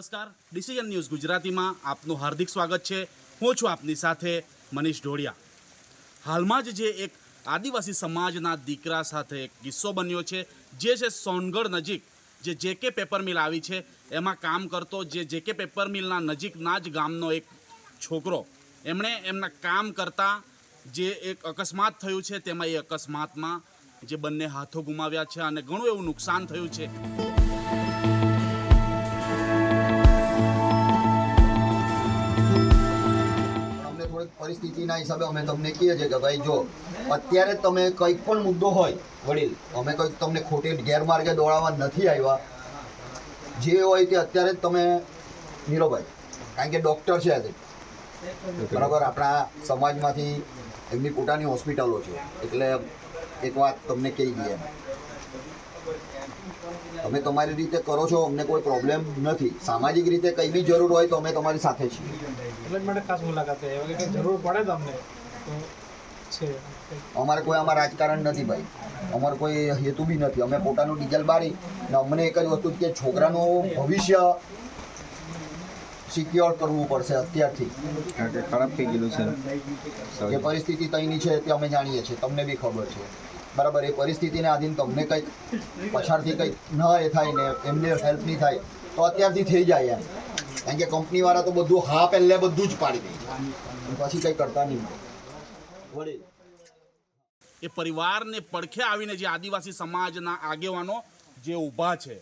નમસ્કાર. Decision news ગુજરાતીમાં આપનું હાર્દિક સ્વાગત છે. હું છું આપની સાથે મનીષ ઢોળિયા. હાલમાં જ જે એક આદિવાસી સમાજના દીકરા સાથે એક કિસ્સો બન્યો છે. જે છે સોનગઢ નજીક, જે જે કે પેપર મિલ આવી છે. એમાં કામ કરતો જે જે કે પેપર મિલના નજીકના જ ગામનો એક છોકરો. એમણે એમના કામ કરતાં જે એક અકસ્માત થયું છે, તેમાં એ અકસ્માતમાં જે બંને હાથો ગુમાવ્યા છે અને ઘણું એવું નુકસાન થયું છે. પરિસ્થિતિના હિસાબે અમે તમને કહીએ છીએ કે ભાઈ જો, અત્યારે તમે કંઈક પણ મુદ્દો હોય, વડીલ, અમે કંઈક તમને ખોટી ગેરમાર્ગે દોડાવવા નથી આવ્યા. જે હોય તે અત્યારે તમે નીરોભાઈ કારણ કે ડૉક્ટર છે આજે. બરાબર, આપણા સમાજમાંથી એમની પોતાની હોસ્પિટલો છે. એટલે એક વાત તમને કહી દઈએ. તમે તમારી રીતે કરો છો અમને કોઈ પ્રોબ્લેમ નથી. સામાજિક રીતે કંઈ બી જરૂર હોય તો અમે તમારી સાથે છીએ. એટલે માટે ખાસ મુલાકાત થઈ હવે કંઈ જરૂર પડે તમને અમારે કોઈ આમાં રાજકારણ નથી ભાઈ. અમારે કોઈ હેતુ બી નથી. અમે પોતાનું ડીઝલ બારી ને અમને એક જ વસ્તુ કે છોકરાનું ભવિષ્ય સિક્યોર કરવું પડશે અત્યારથી. ખરાબ થઈ ગયેલું છે. જે પરિસ્થિતિ તઈની છે તે અમે જાણીએ છીએ. તમને બી ખબર છે. બરાબર, એ પરિસ્થિતિને આધીન તમને કંઈક પછાડથી કંઈક ન એ થાય ને એમને હેલ્પ નહીં થાય, તો અત્યારથી થઈ જાય એમ. કારણ કે કંપનીવાળા તો બધું હા પહેલે બધું જ પાડી દે. પછી કંઈ કરતા નહીં વળી એ પરિવારને પડખે આવીને જે આદિવાસી સમાજના આગેવાનો જે ઊભા છે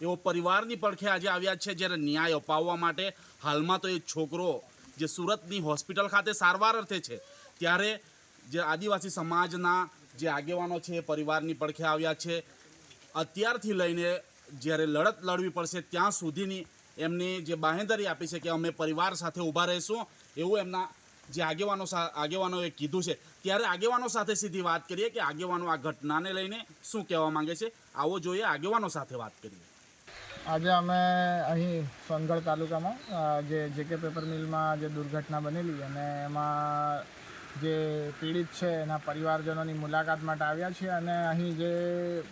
એવો પરિવારની પડખે આજે આવ્યા છે જ્યારે ન્યાય અપાવવા માટે. હાલમાં તો એ છોકરો જે સુરતની હોસ્પિટલ ખાતે સારવાર અર્થે છે, ત્યારે જે આદિવાસી સમાજના જે આગેવાનો છે એ પરિવારની પડખે આવ્યા છે. અત્યારથી લઈને જ્યારે લડત લડવી પડશે ત્યાં સુધીની એમની જે બાહેંધરી આપી છે કે અમે પરિવાર સાથે ઊભા રહીશું, એવું એમના જે આગેવાનો આગેવાનોએ કીધું છે. ત્યારે આગેવાનો સાથે સીધી વાત કરીએ કે આગેવાનો આ ઘટનાને લઈને શું કહેવા માંગે છે? આવો જોઈએ, આગેવાનો સાથે વાત કરીએ. આજે અમે અહીં સોનગઢ તાલુકામાં જે જે કે પેપર મિલમાં જે દુર્ઘટના બનેલી અને એમાં જે પીડિત છે એના પરિવારજનોની મુલાકાત માટે આવ્યા છે અને અહીં જે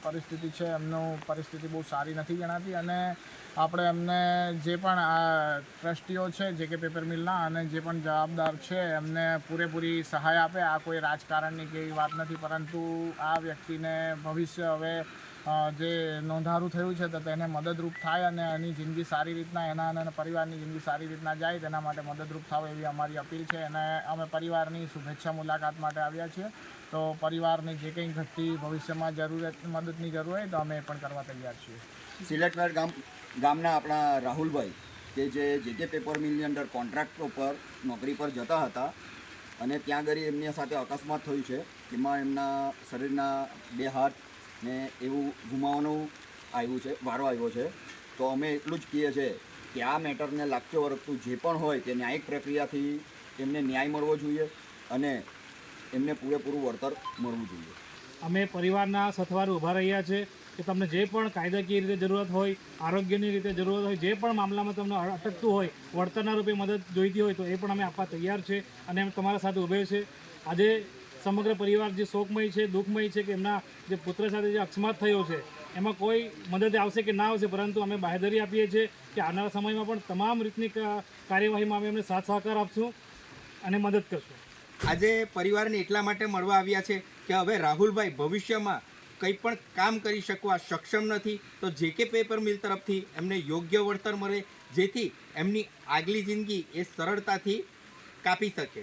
પરિસ્થિતિ છે એમનું પરિસ્થિતિ બહુ સારી નથી જણાતી અને આપણે એમને જે પણ આ ટ્રસ્ટીઓ છે, જે કે પેપર મિલના અને જે પણ જવાબદાર છે, એમને પૂરેપૂરી સહાય આપે. આ કોઈ રાજકારણની કે વાત નથી, પરંતુ આ વ્યક્તિને ભવિષ્ય હવે જે નોંધારું થયું છે, તો તેને મદદરૂપ થાય અને એની જિંદગી સારી રીતના, એના અને પરિવારની જિંદગી સારી રીતના જાય, તેના માટે મદદરૂપ થાવ એવી અમારી અપીલ છે. અને અમે પરિવારની શુભેચ્છા મુલાકાત માટે આવ્યા છીએ. તો પરિવારની જે કંઈ ઘટતી ભવિષ્યમાં જરૂરિયાત મદદની જરૂર હોય, તો અમે પણ કરવા તૈયાર છીએ. સિલેક્ટર ગામ, ગામના આપણા રાહુલભાઈ, કે જે જે કે પેપર મિલની અંદર કોન્ટ્રાક્ટ ઉપર નોકરી પર જતા હતા, અને ત્યાં આગળ એમની સાથે અકસ્માત થયું છે એમાં એમના શરીરના બે હાથ ને એવું ગુમાવવાનું આવ્યું છે, વારો આવ્યો છે. તો અમે એટલું જ કહીએ છીએ કે આ મેટરને લાગતું વળગતું જે પણ હોય તે ન્યાયિક પ્રક્રિયાથી એમને ન્યાય મળવો જોઈએ અને એમને પૂરેપૂરું વળતર મળવું જોઈએ. અમે પરિવારના સથવાર ઊભા રહ્યા છે કે તમને જે પણ કાયદાકીય રીતે જરૂરત હોય, આરોગ્યની રીતે જરૂરત હોય, જે પણ મામલામાં તમને અટકતું હોય, વળતરના રૂપે મદદ જોઈતી હોય તો એ પણ અમે આપવા તૈયાર છે અને અમે તમારા સાથે ઊભે છે. આજે સમગ્ર પરિવાર જે શોકમય છે, દુઃખમય છે કે એમના જે પુત્ર સાથે જે અકસ્માત થયો છે, એમાં કોઈ મદદ આવશે કે ના આવશે, પરંતુ અમે બાહેધરી આપીએ છીએ કે આવનારા સમયમાં પણ તમામ રીતની કાર્યવાહીમાં અમે એમને સાથ સહકાર આપશું અને મદદ કરશું. આજે પરિવારને એટલા માટે મળવા આવ્યા છે કે હવે રાહુલભાઈ ભવિષ્યમાં કંઈ પણ કામ કરી શકવા સક્ષમ નથી, તો જે કે પેપર મિલ તરફથી એમને યોગ્ય વળતર મળે, જેથી એમની આગલી જિંદગી એ સરળતાથી કાપી શકે.